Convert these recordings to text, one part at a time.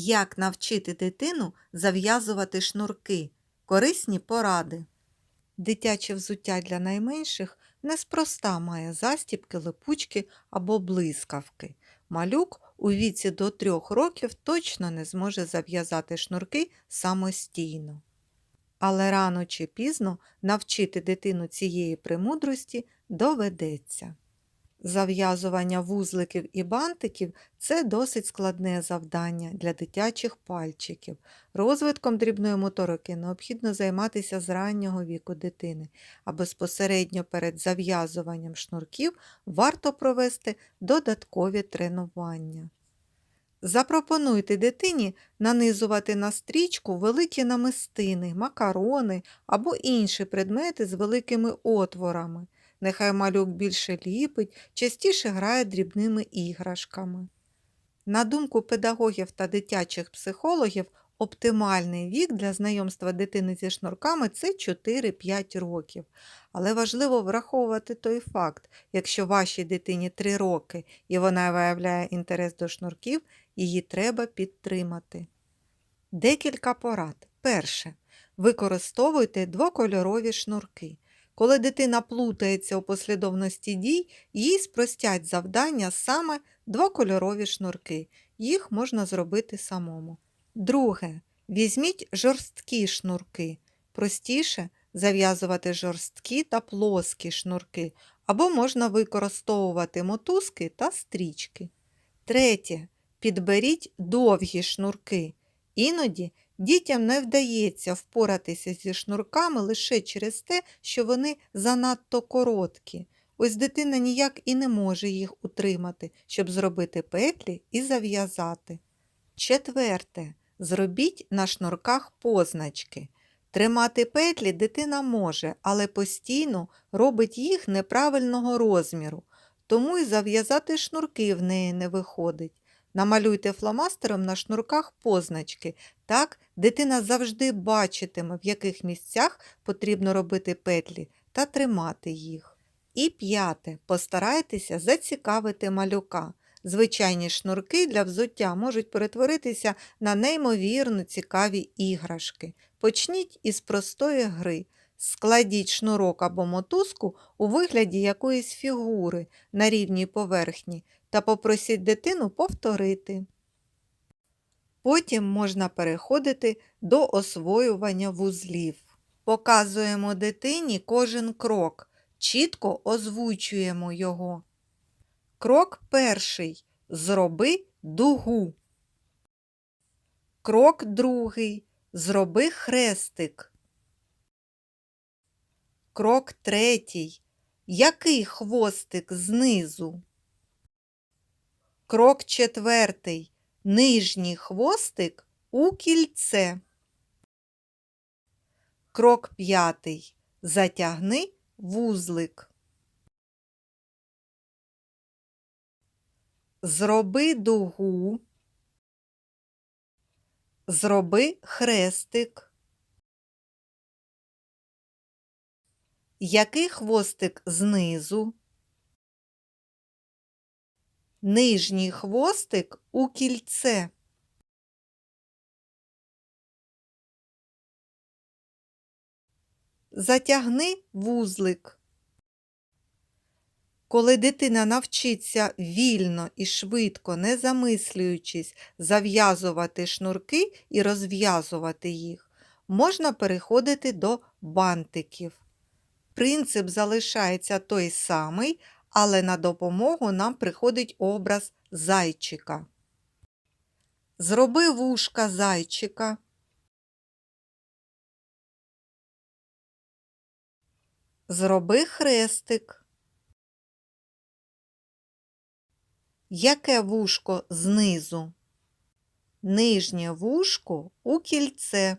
Як навчити дитину зав'язувати шнурки? Корисні поради. Дитяче взуття для найменших неспроста має застібки, липучки або блискавки. Малюк у віці до трьох років точно не зможе зав'язати шнурки самостійно. Але рано чи пізно навчити дитину цієї премудрості доведеться. Зав'язування вузликів і бантиків це досить складне завдання для дитячих пальчиків. Розвитком дрібної моторики необхідно займатися з раннього віку дитини, а безпосередньо перед зав'язуванням шнурків варто провести додаткові тренування. Запропонуйте дитині нанизувати на стрічку великі намистини, макарони або інші предмети з великими отворами. Нехай малюк більше ліпить, частіше грає дрібними іграшками. На думку педагогів та дитячих психологів, оптимальний вік для знайомства дитини зі шнурками це 4-5 років. Але важливо враховувати той факт, якщо вашій дитині 3 роки і вона виявляє інтерес до шнурків, її треба підтримати. Декілька порад. Перше. Використовуйте двокольорові шнурки. Коли дитина плутається у послідовності дій, їй спростять завдання саме двокольорові шнурки. Їх можна зробити самому. Друге. Візьміть жорсткі шнурки. Простіше зав'язувати жорсткі та плоскі шнурки, або можна використовувати мотузки та стрічки. Третє. Підберіть довгі шнурки. Іноді дітям не вдається впоратися зі шнурками лише через те, що вони занадто короткі. Ось дитина ніяк і не може їх утримати, щоб зробити петлі і зав'язати. Четверте. Зробіть на шнурках позначки. Тримати петлі дитина може, але постійно робить їх неправильного розміру, тому й зав'язати шнурки в неї не виходить. Намалюйте фломастером на шнурках позначки. Так дитина завжди бачитиме, в яких місцях потрібно робити петлі та тримати їх. І п'яте. Постарайтеся зацікавити малюка. Звичайні шнурки для взуття можуть перетворитися на неймовірно цікаві іграшки. Почніть із простої гри. Складіть шнурок або мотузку у вигляді якоїсь фігури на рівній поверхні та попросіть дитину повторити. Потім можна переходити до освоювання вузлів. Показуємо дитині кожен крок, чітко озвучуємо його. Крок перший. Зроби дугу. Крок другий. Зроби хрестик. Крок третій. Який хвостик знизу? Крок четвертий. Нижній хвостик у кільце. Крок п'ятий. Затягни вузлик. Зроби дугу. Зроби хрестик. Який хвостик знизу? Нижній хвостик у кільце. Затягни вузлик. Коли дитина навчиться вільно і швидко, не замислюючись, зав'язувати шнурки і розв'язувати їх, можна переходити до бантиків. Принцип залишається той самий, але на допомогу нам приходить образ зайчика. Зроби вушка зайчика. Зроби хрестик. Яке вушко знизу? Нижнє вушко у кільце.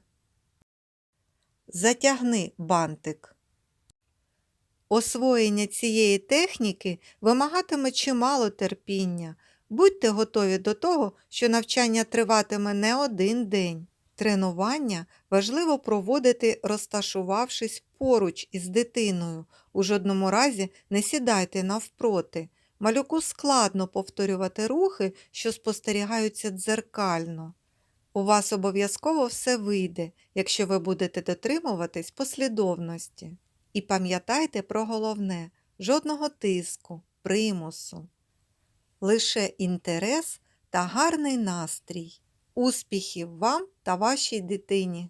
Затягни бантик. Освоєння цієї техніки вимагатиме чимало терпіння. Будьте готові до того, що навчання триватиме не один день. Тренування важливо проводити, розташувавшись поруч із дитиною. У жодному разі не сідайте навпроти. Малюку складно повторювати рухи, що спостерігаються дзеркально. У вас обов'язково все вийде, якщо ви будете дотримуватись послідовності. І пам'ятайте про головне жодного тиску, примусу. Лише інтерес та гарний настрій. Успіхів вам та вашій дитині!